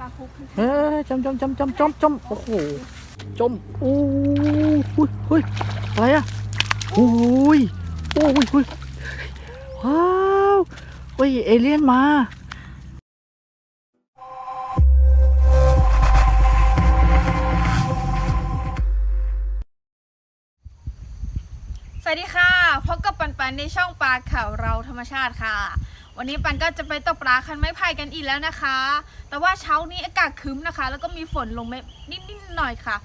ปลาคุกเฮ้ยจมจมจมจมจมจมโอ้โหจมโอ้ยหุ้ยหุ้ยอะไรอะโอ้ยโอ้ยหุ้ยว้าวเฮ้ยเอเลี่ยนมาสวัสดีค่ะพบกับปันปันในช่องปลาข่าวเราธรรมชาติค่ะ วันนี้ปันก็จะไปตกปลาคันไม้ไผ่กันอีกแล้วนะคะ แต่ว่าเช้านี้อากาศครึ้มนะคะ แล้วก็มีฝนลงเม็ดนิดๆหน่อยค่ะ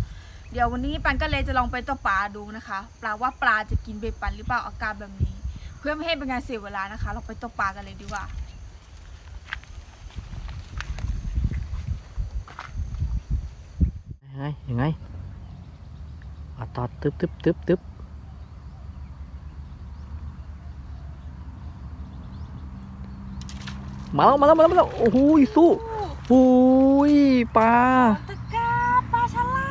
เดี๋ยววันนี้ปันก็เลยจะลองไปตกปลาดูนะคะปลาว่าปลาจะกินเบ็ดปันหรือเปล่าอากาศแบบนี้ เพื่อไม่ให้เป็นการเสียเวลานะคะ เราไปตกปลากันเลยดีกว่ายังไงยังไงอะตอดตึ๊บตึ๊บตึ๊บตึ๊บ มาแล้วมาแล้วมาแล้วมาแล้วโอ้โหสู้โอ้ยปลาตะกาปลาชะลา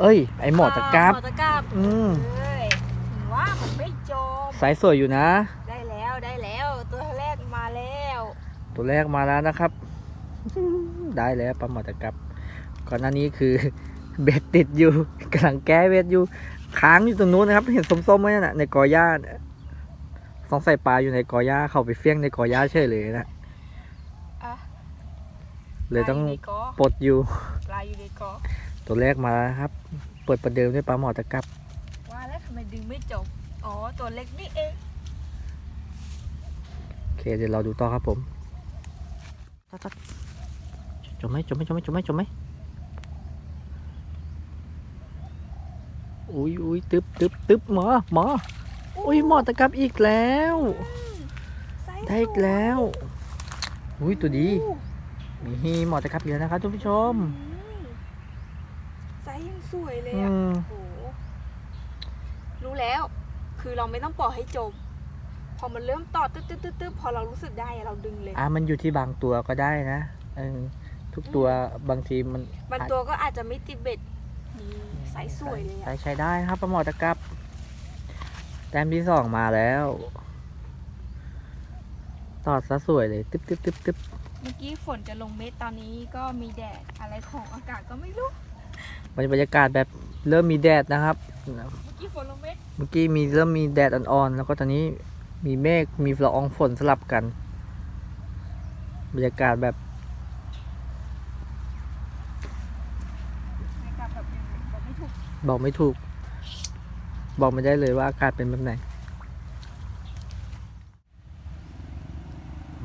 เอ้ยไอหมอตะกราบหมอตะกราบอืมเอ้ยถึงว่ามันไม่จมสายสวยอยู่นะ ได้แล้วได้แล้ว ตัวแรกมาแล้ว ตัวแรกมาแล้วนะครับ ได้แล้วปลาหมอตะกรับก่อนหน้านี้คือเบ็ดติดอยู่กำลังแก้เบ็ดอยู่ค้างอยู่ตรงนู้นนะครับ เห็นส้มๆไหมน่ะในกอหญ้าเนี่ยสองใส่ปลาอยู่ในกอหญ้าเข้าไปเฟี้ยงในกอหญ้าเฉยเลยนะอะ เลยต้องปลายู่ในกอปลดอยู่ ปลาอยู่ในกอตัวแรกมาแล้วครับ เปิดประเดิมด้วยปลาหมอตะกรับ ว่าแล้วทำไมดึงไม่จบ อ๋อ ตัวเล็กนี่เอง โอเค เดี๋ยวเราดูต่อครับผมตัดๆจมไหมจมไหมจมไหมจมไหมจมไหมอุ้ยอุ้ยตึ๊บตึ๊บตึ๊บหมอหมออุ้ยหมอตะกรับอีกแล้ว ได้อีกแล้ว อุ้ยตัวดี มีหมอตะครับอยู่แล้วนะครับทุกผู้ชมไซส์ยังสวยเลยอือะมโอ้โหรู้แล้ว คือเราไม่ต้องปล่อยให้จม พอมันเริ่มต่อตึ๊ดตึ๊ดตึ๊ดตึ๊ดพอเรารู้สึกได้อะเราดึงเลย อะมันอยู่ที่บางตัวก็ได้นะเออทุกตัวบางทีมันบางตัวก็อาจจะไม่ติดเบ็ดนี่ไซส์สวยเลยใช้อะใช้ได้ครับปลาหมอตะกับแต้มที่สองมาแล้ว ตอดซะสวยเลย ตึ๊บตึ๊บตึ๊บตึ๊บ เมื่อกี้ฝนจะลงเม็ดตอนนี้ก็มีแดดอะไรของอากาศก็ไม่รู้บรรยากาศแบบเริ่มมีแดดนะครับ เมื่อกี้ฝนลงเม็ดเมื่อกี้มีเริ่มมีแดดอ่อนๆแล้วก็ตอนนี้มีเมฆมีละอองฝนสลับกัน บรรยากาศแบบอากาศแบบยังไงบอกไม่ถูกบอกไม่ถูก บอกไม่ได้เลยว่าอากาศเป็นแบบไหน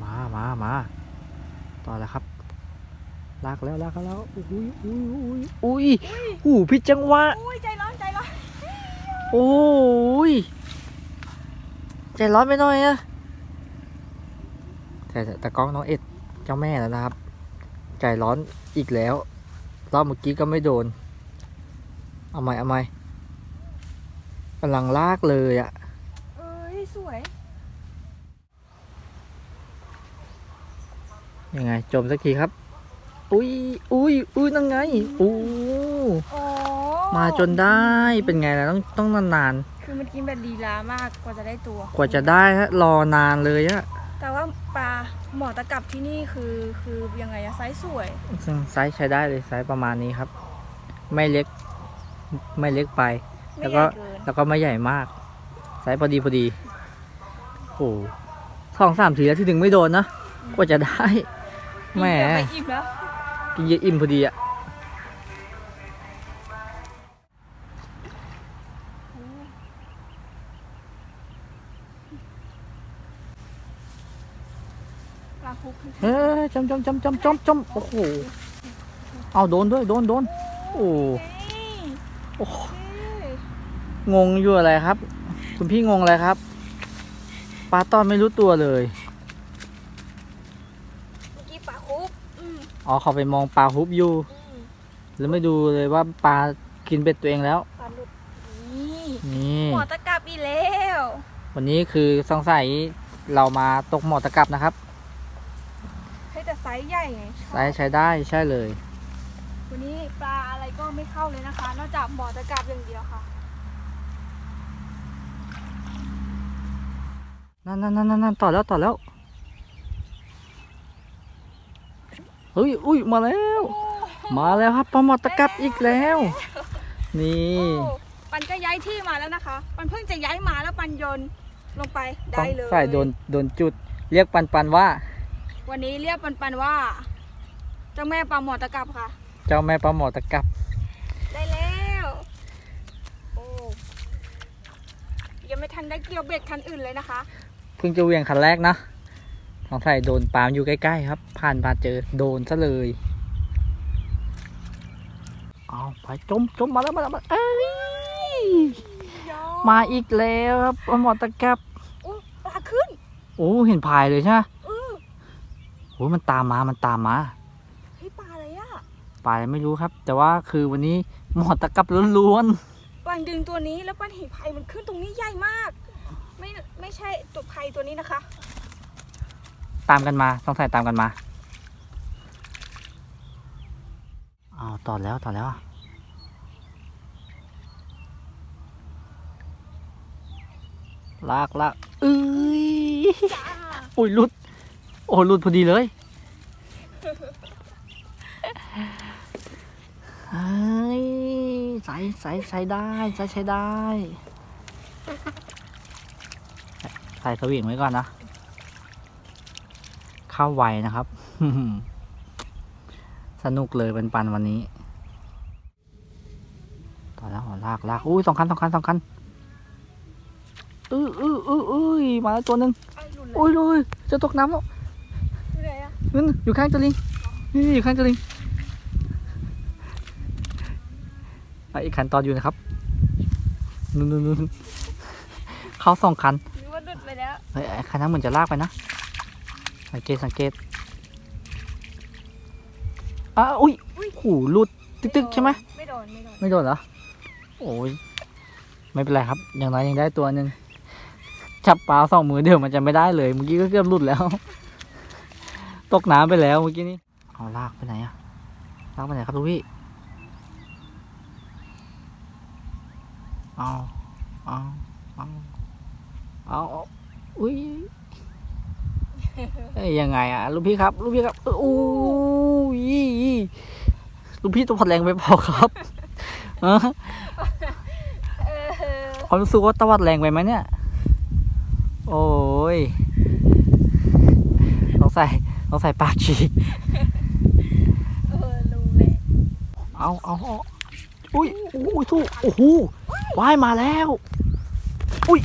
มามามา ต่อแล้วครับลากแล้วลากแล้วอุ้ยอุ้ยอุ้ยอุ้ยอู้พิจังหวะอุ้ยใจร้อนใจร้อนโอ้ยใจร้อนไปหน่อยอะแต่แต่แต่กล้องน้องเอ็ดเจ้าแม่แล้วนะครับ ใจร้อนอีกแล้วรอบเมื่อกี้ก็ไม่โดน เอาใหม่เอาใหม่กำลังลากเลยอะ เอ้ยสวย ยังไง จมสักทีครับ อุ้ยอุ้ยอุ้ยนั่งไงอู้โอ้มาจนได้เป็นไงล่ะต้องต้องนานคือมันกินแบบดีลามากกว่าจะได้ตัว ๆกว่าจะได้ฮะรอนานเลยอะแต่ว่าปลาหมอตะกับที่นี่คือคือยังไงอะไซส์สวยซึ่งไซส์ใช้ได้เลยไซส์ประมาณนี้ครับ ไม่เล็ก ไม่เล็กไป ไม่แล้วใหก็ญ่เกินแล้วก็ไม่ใหญ่มากไซส์พอดีพอดีโอ้สองสามทีแล้วที่ถึงไม่โดนนะกว่าจะได้ แหมเดี๋ยวไม่อิ่มแล้ว กินเยอะอิ่มพอดีอะปลาคุกคือเฮ้ยจมจมจมจมจมจมโอ้โห เอาโดนด้วยโดนโดนโอ้โอ้โหงงอยู่อะไรครับ คุณพี่งงอะไรครับ ปลาตอนไม่รู้ตัวเลย เมื่อกี้ปลาคุก อืมอ๋อเขาไปมองปลาฮุบอยู่ อืมแล้วไม่ดูเลยว่าปลากินเบ็ดตัวเองแล้ว ปลาหลุดนี่นี่หมอตะกับอีกแล้ววันนี้คือสงสัยเรามาตกหมอตะกับนะครับให้แต่ไซส์ใหญ่ไงไซส์ใช้ได้ใช่เลย วันนี้ปลาอะไรก็ไม่เข้าเลยนะคะ นอกจากหมอตะกับอย่างเดียวค่ะ นั่นนั่นนั่นนั่นต่อแล้วต่อแล้ว เฮ้ยอุ้ยมาแล้ว มาแล้วครับปลาหมอตะกับอีกแล้ว นี่โอ้ปันก็ย้ายที่มาแล้วนะคะ ปันเพิ่งจะย้ายมาแล้วปันโยนลงไปต้อได้งเลยใส่โดนโดนจุด เรียกปันปันว่า วันนี้เรียกปันปันว่า เจ้าแม่ปลาหมอตะกับค่ะ เจ้าแม่ปลาหมอตะกับ ได้แล้วโอ้ยังไม่ทันได้เกี่ยวเบ็ดคันอื่นเลยนะคะ เพิ่งจะเหวียงคันแรกนะ สงสัยโดนปลามอยู่ใกล้ๆครับ ผ่านมาเจอโดนซะเลยเอาไปจมจมมาแล้วมาแล้วมาเอ้ยมาอีกแล้วครับปลาหมอตะกับโอ้ปลาขึ้นโอ้เห็นพายเลยใช่ไหมเออโอ้มันตามมา มันตามมาเฮ้ยปลาอะไรอะปลาอะไรไม่รู้ครับ แต่ว่าคือวันนี้หมอตะกับล้วนปันดึงตัวนี้แล้วปันเห็นไผ่มันขึ้นตรงนี้ใหญ่มาก ไม่ไม่ใช่ตัวไผ่ตัวนี้นะคะๆ ตามกันมาต้องใส่ตามกันมาอ้าวต่อแล้วต่อแล้วลากลากเอ้ยโอ้ยลุด โอ้ลุดพอดีเลยเฮ้ยใส่ใส่ใส่ได้ใส่ใช้ได้ ใส่สวิงไว้ก่อนนะ เข้าไวนะครับ สนุกเลยเป็นปันวันนี้ ต่อแล้วอ๋อลากลากอุ้ยสองคันสองคันสองคันอื้ออื้ออื้ออื้อมาแล้วตัวหนึ่งไอ้หลุดเลยโอ้ยเลยจะตกน้ำแล้วอยู่ไหนอะนั่นอยู่ข้างตะลิงนี่อยู่ข้างตะลิงอะอีกคันตอนอยู่นะครับนู่นนู่นนู่นเขาสองคันนึกว่าหลุดไปแล้วเฮ้ยไอ้คันนั้นเหมือนจะลากไปนะ สังเกตสังเกตอ้าอุ้ยอุ้ยหูหลุดตึกตึกใช่ไหมไม่โดนไม่โดนไม่โดนเหรอโอ้ยไม่เป็นไรครับ อย่างน้อยยังได้ตัวหนึ่งจับปลาสองมือเดียวมันจะไม่ได้เลยเมื่อกี้ก็เกือบหลุดแล้ว ตกน้ำไปแล้วเมื่อกี้นี้เอาลากไปไหนอะลากไปไหนครับลูกพี่เอาเอาเอาเอาเอาอุ้ย เอ้ยยังไงอะลูกพี่ครับลูกพี่ครับอู้ยลูกพี่ตัวผัดแรงไปเปล่าครับฮะเออความรู้สึกว่าตวัดแรงไปไหมเนี่ย โอ้ยต้องใส่ต้องใส่ปากฉีกเออรู้เลยเอาเอาเอาอุ้ยอุ้ยสู้โอ้โหว่ายมาแล้ว อุ้ย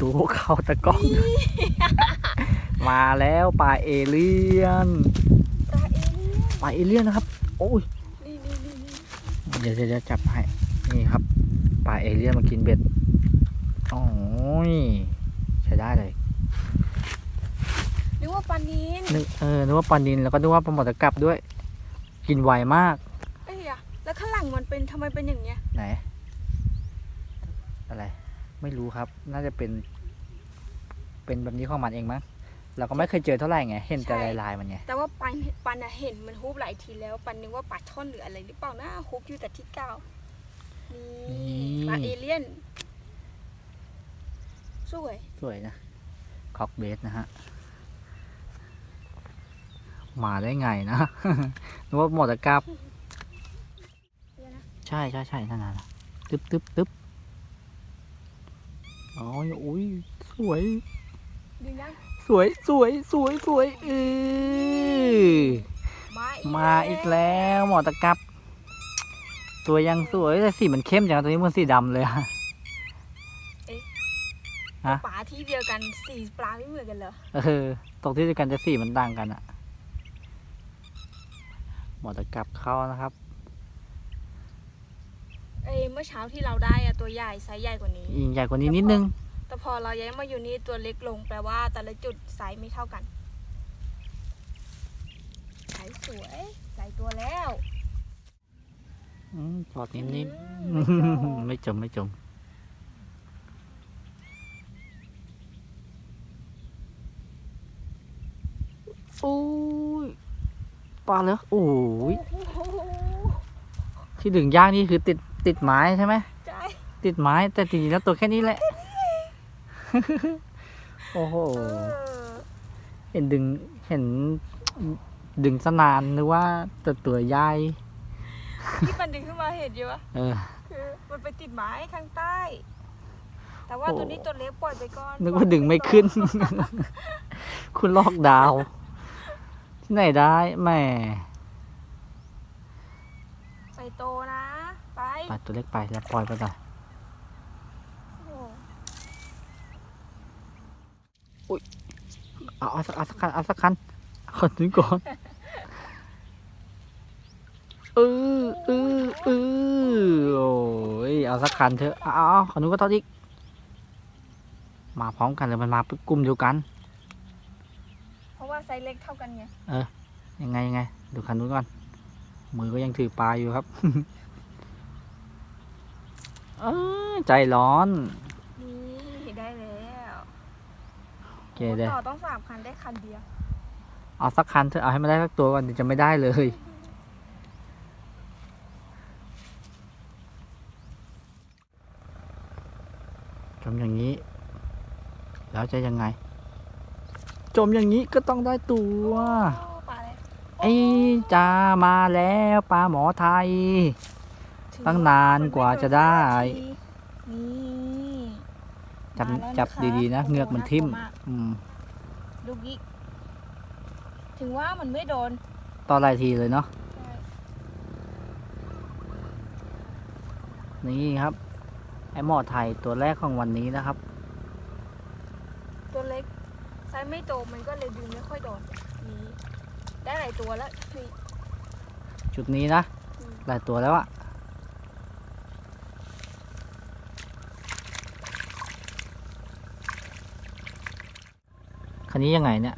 ดูเขาตะกล้องด้วย มาแล้วปลาเอเลี่ยนปลาเอเลี่ยนปลาเอเลี่ยนนะครับ โอ้ยนี่นี่นี่นี่เดี๋ยวเดี๋ยวเดี๋ยวจับให้ นี่ครับปลาเอเลี่ยนมากินเบ็ดโอ้ยใช้ได้เลยนึกว่าปลานีนนึกเออนึกว่าปลานินแล้วก็นึกว่าปลาหมอตะกรับด้วย กินไวมากเอ้ยอะแล้วข้างหลังมันเป็นทำไมเป็นอย่างเงี้ยไหน อะไร ไม่รู้ครับ น่าจะเป็น เป็นแบบนี้ของมันเองมั้ง เราก็ไม่เคยเจอเท่าไหร่ไง เห็นแต่ลายๆมันไง แต่ว่าปันปันอะเห็นมันฮุบหลายทีแล้ว ปันนึกว่าปลาช่อนหรืออะไรหรือเปล่านะฮุบอยู่แต่ที่เก้านี่ปลาเอเลี่ยนสวย สวยนะคอกเบสนะฮะ มาได้ไงนะ นึกว่าหมอตะกรับเนี่ยนะ ใช่ใช่ใช่นั่นน่ะตึ๊บตึ๊บตึ๊บอ๋อโอ้ยสวยดึงยังส วยสวยสวยสวยเออมาอีกมาอีกแล้วหมอตะกับ ตัวยังสวยแต่สีมันเข้มจังตัวนี้มันสีดำเลยอะฮะปลาที่เดียวกันสีปลาไม่เหมือนกันเหรอเออตรงที่เดียวกันจะสีมันต่างกันอะหมอตะกับเข้านะครับเอ้ยเมื่อเช้าที่เราได้อะตัวใหญ่ไซส์ใหญ่กว่านี้ยิงใหญ่กว่านี้นิดนึง แต่พอเราย้ายมาอยู่นี่ตัวเล็กลงแปลว่าแต่ละจุดไซส์ไม่เท่ากันไซส์สวยใส่ตัวแล้วอืมปลอดนิ่มอืมๆไม่จมไม่จมโอ้ยปลาเลยโอ้ยโอ้โหที่ดึงย่างนี่คือติดติดไม้ใช่ไหมใจติดไม้แต่จริงๆแล้วตัวแค่นี้แหละ โอ้โหเออเห็นดึง เห็นดึงสนานหรือว่าตัวตัวใหญ่ที่ปันดึงขึ้นมาเห็นอยู่ปะเออ คือมันไปติดไม้ข้างใต้ แต่ว่าโอ้ ตัวนี้ตัวเล็กปล่อยไปก่อนนึกว่าดึงไม่ขึ้น คุณลอกดาว ที่ไหนได้แหม่ไปโตนะ ไปไปตัวเล็กไปแล้วปล่อยไปก่อน โอ้ เอาเอาสักเอาสักคันเอาสักคันเอาคนนี้ก่อนเออเออเออโอ้ยเอาสักคันเถอะเอาเอาเอาคนนู้นก็ทอดอีกมาพร้อมกันเลยมันมาเป็นกลุ่มเดียวกันเพราะว่าไซส์เล็กเท่ากันไงเออยังไงยังไงดูคันนู้นก่อนมือก็ยังถือปลาอยู่ครับ เอ้ยใจร้อนได้แล้ว โอ เคเลยต่อต้องสามคันได้คันเดียว เอาสักคันเถอะเอาให้มันได้สักตัวก่อนเดี๋ยวจะไม่ได้เลย จมอย่างนี้ แล้วจะยังไง จมอย่างนี้ก็ต้องได้ตัวโอ้ปลาอะไรไอ้จ้ามาแล้วปลาหมอไทย ตั้งนานกว่าจะได้ นี่ จับมาแล้วจับนะคะดีๆนะโอ้โหเงือกมันทิ่มน่ากลัวมากอืมดูกิกถึงว่ามันไม่โดนต่อหลายทีเลยเนาะนี่ครับไอหมอไทยตัวแรกของวันนี้นะครับ ตัวเล็กไซส์ไม่โตมันก็เลยดึงไม่ค่อยโดนนี่ได้หลายตัวแล้วนี่ จุดนี้นะอืม หลายตัวแล้วอะ คันนี้ยังไงเนี่ย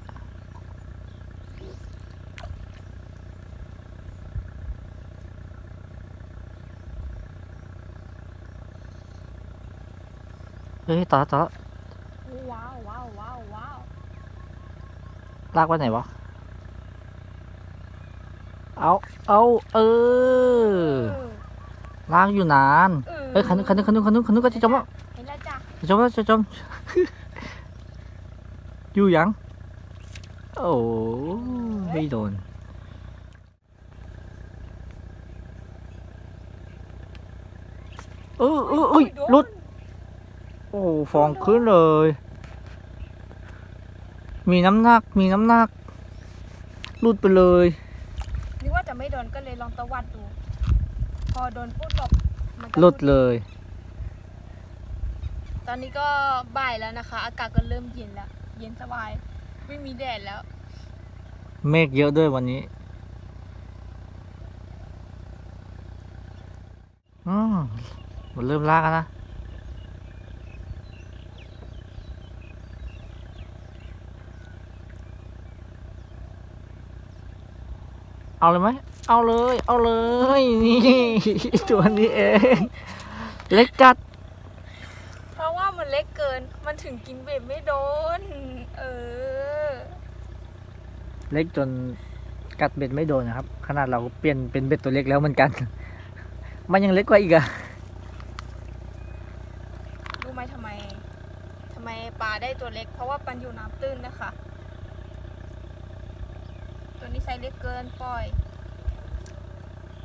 เฮ้ยต่อต่อว้าวว้าวว้าวว้าวลากไว้ไหนวะ เอา เอา เออ ลากอยู่นาน เอ้ยคันนู้นคันนู้นคันนู้นคันนู้นคันนู้นก็จะจมแล้วเห็นแล้วจ้ะ จะจมแล้วจะจม อยู่ยัง โอ้ไม่โดนเออเออเอ้ยโดนหลุด โอ้ฟองขึ้นเลย มีน้ำหนัก มีน้ำหนักหลุดไปเลยนึกว่าจะไม่โดนก็เลยลองตะวัดดู พอโดนปุ๊บหลบมันก็หลุดเลย ตอนนี้ก็บ่ายแล้วนะคะ อากาศก็เริ่มเย็นแล้วเย็นสบาย ไม่มีแดดแล้ว เมฆเยอะด้วยวันนี้อืมมันเริ่มลากแล้วนะ เอาเลยไหม เอาเลย เอาเลย นี่ ตัวนี้เอง เล็กจัด เพราะว่ามันเล็กเกิน มันถึงกินเบ็ดไม่โดน เออ เล็กจนกัดเบ็ดไม่โดนนะครับ ขนาดเราเปลี่ยนเป็นเบ็ดตัวเล็กแล้วเหมือนกัน มันยังเล็กกว่าอีกอะรู้ไหมทำไมทำไมปลาได้ตัวเล็ก เพราะว่าปันอยู่น้ำตื้นนะคะ ตัวนี้ไซส์เล็กเกินปล่อย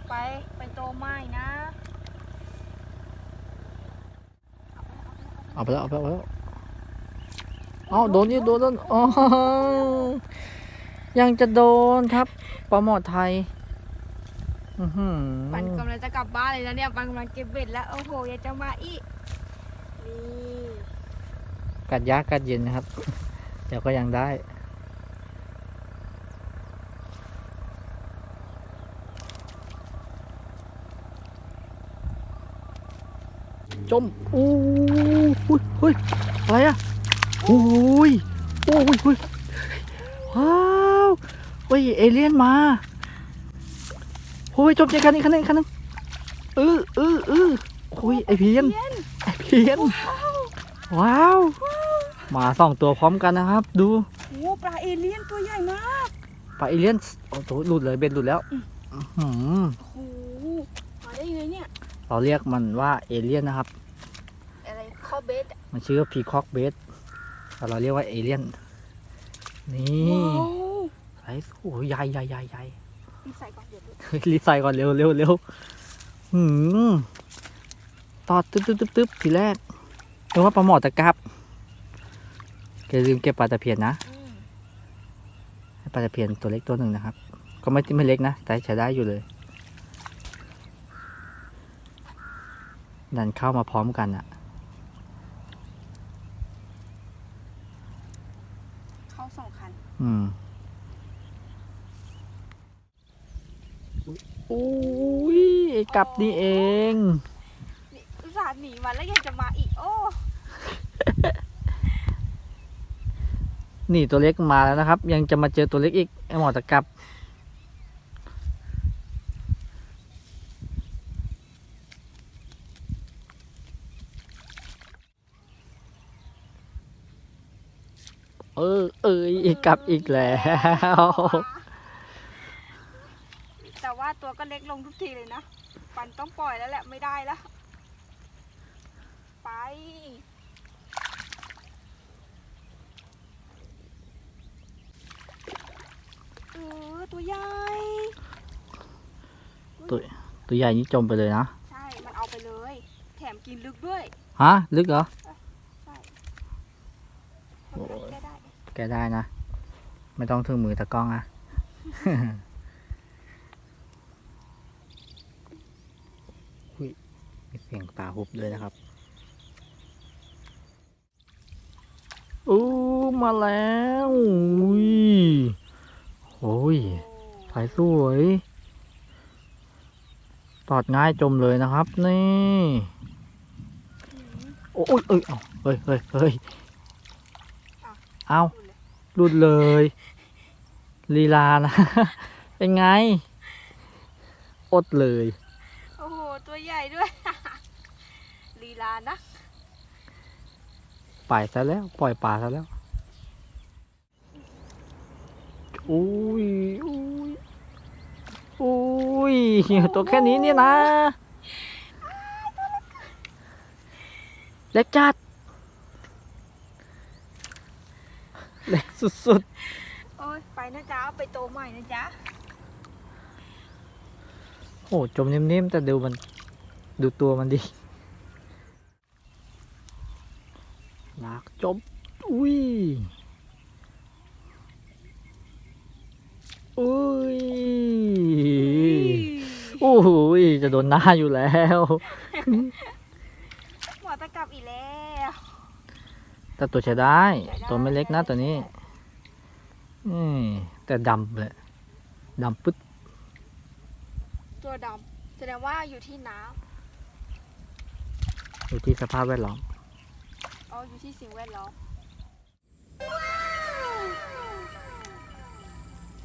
ไปไปโตไม่นะ เอาไปแล้วเอาไปแล้ว เอาโดนนี่โดนโดนอ๋อยังจะโดนครับปลาหมอไทยอื้อหือปันกำลังจะกลับบ้านเลยนะเนี่ยปันกำลังเก็บเบ็ดแล้วโอ้โหอยากจะมาอีกนี่กัดยากกัดเย็นนะครับ เดี๋ยวก็ยังได้จมอู้หุยหุยอะไรอะ อุ้ยโอ้ยหุยว้าวเฮ้ยเอเลี่ยนมาโอ้ยจมใจกันอีกคันหนึงอีกคันหนึงเออเออเออโอ้ยไอเพียนไอเพียนว้าวมาสองตัวพร้อมกันนะครับ ดูโอ้ปลาเอเลี่ยนตัวใหญ่มากปลาเอเลี่ยนโอ้โหหลุดเลยเบ็ดหลุดแล้วอื้อหือโอ้โหมาได้ไงเนี่ยเราเรียกมันว่าเอเลี่ยนนะครับอะไรข้อเบสอะมันชื่อว่าพีคอกเบส แต่เราเรียกว่าเอเลี่ยน นี่ว้าวไปอ้โอ้ใหญ่ใหญ่ใหญ่ใหญ่รีบใส่ก่อนเดี๋ยวดูเฮ้ยรีบใส่ก่อนเร็วเร็วเร็วหืมตอดตึ๊บตึ๊บตึ๊บตึ๊บทีแรกนึกว่าปลาหมอตะกับอย่าลืมเก็บปลาตะเพียนนะอืมให้ปลาตะเพียนตัวเล็กตัวหนึ่งนะครับ ก็ไม่ไม่เล็กนะ แต่ใช้ได้อยู่เลย ดันเข้ามาพร้อมกันอะเข้าส องคันอืมอุ้ยกลับนี่เอง นี่อุตส่าห์หนีมาแล้วยังจะมาอีก โอ้นี่ตัวเล็กมาแล้วนะครับ ยังจะมาเจอตัวเล็กอีกไอหมอตะกับ เออ เอย กลับอีกแล้ว แต่ว่าตัวก็เล็กลงทุกทีเลยนะ ปันต้องปล่อยแล้วแหละไม่ได้แล้ว ไปเออตัวใหญ่ตัวใหญ่นี่จมไปเลยนะ ใช่ มันเอาไปเลย แถมกินลึกด้วย ฮะ ลึกเหรอ ใช่ไม่เป็นไรแก้ได้แกได้นะ ไม่ต้องถึงมือตะกล้องอะอุ้ยมีเสียงปลาหุบเลยนะครับอู้มาแล้วอุ้ยโอ้ยสายสวยตอดง่ายจมเลยนะครับ นี่ โอ้ยเอ้ยเอาเฮ้ยเฮ้ยเฮ้ยอะเอา ดูเลยหลุดเลยลีลานะ เป็นไง อดเลย โอ้โห ตัวใหญ่ด้วย ลีลานะไปซะแล้ว ปล่อยปลาซะแล้ว อุ้ยอุ้ยอุ้ย ตัวแค่นี้เนี่ยนะ เล็กจัด เล็กสุดโอ้ยไปนะจ๊ะเอาไปโตใหม่นะจ๊ะๆ โอ้จมนิ่มๆ แต่ดูมัน ดูตัวมันดิลากจม อุ้ย อุ้ย โอ้โหยจะโดนหน้าอยู่แล้ว หมอตะกลับอีกแล้ว แต่ตัวใช้ได้ใช้ได้ ตัวไม่เล็กนะตัวนี้นี่แต่ดำเลยดำปึ๊ดตัวดำแสดงว่าอยู่ที่น้อยู่ที่สภาพแวดล้อมำอ๋ออยู่ที่สิ่งแวดล้อม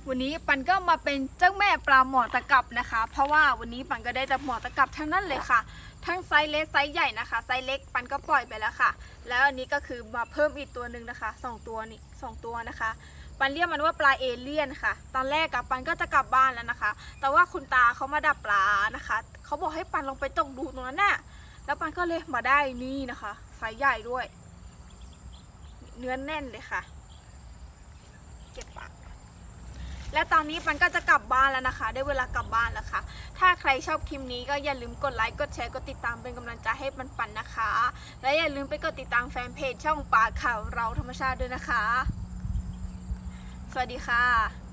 วันนี้ปันก็มาเป็นเจ้าแม่ปลาหมอตะกับนะคะ เพราะว่าวันนี้ปันก็ได้แต่หมอตะกับทั้งนั้นเลยค่ะ ทั้งไซส์เล็กไซส์ใหญ่นะคะ ไซส์เล็กปันก็ปล่อยไปแล้วค่ะ แล้วอันนี้ก็คือมาเพิ่มอีกตัวหนึ่งนะคะสองตัวนี่สองตัวนะคะ ปันเรียกมันว่าปลาเอเลี่ยนค่ะ ตอนแรกอะปันก็จะกลับบ้านแล้วนะคะ แต่ว่าคุณตาเขามาดับปลานะคะ เขาบอกให้ปันลงไปตกดูตรงนั้นน่ะ แล้วปันก็เลยมาได้นี่นะคะ ไซส์ใหญ่ด้วย เนื้อแน่นเลยค่ะ เก็บปาก และตอนนี้ปันก็จะกลับบ้านแล้วนะคะ ได้เวลากลับบ้านแล้วค่ะ ถ้าใครชอบคลิปนี้ก็อย่าลืมกดไลค์กดแชร์กดติดตามเป็นกำลังใจให้ปันปันนะคะ และอย่าลืมไปกดติดตามแฟนเพจช่องป่าข่าวเราธรรมชาติด้วยนะคะ สวัสดีค่ะ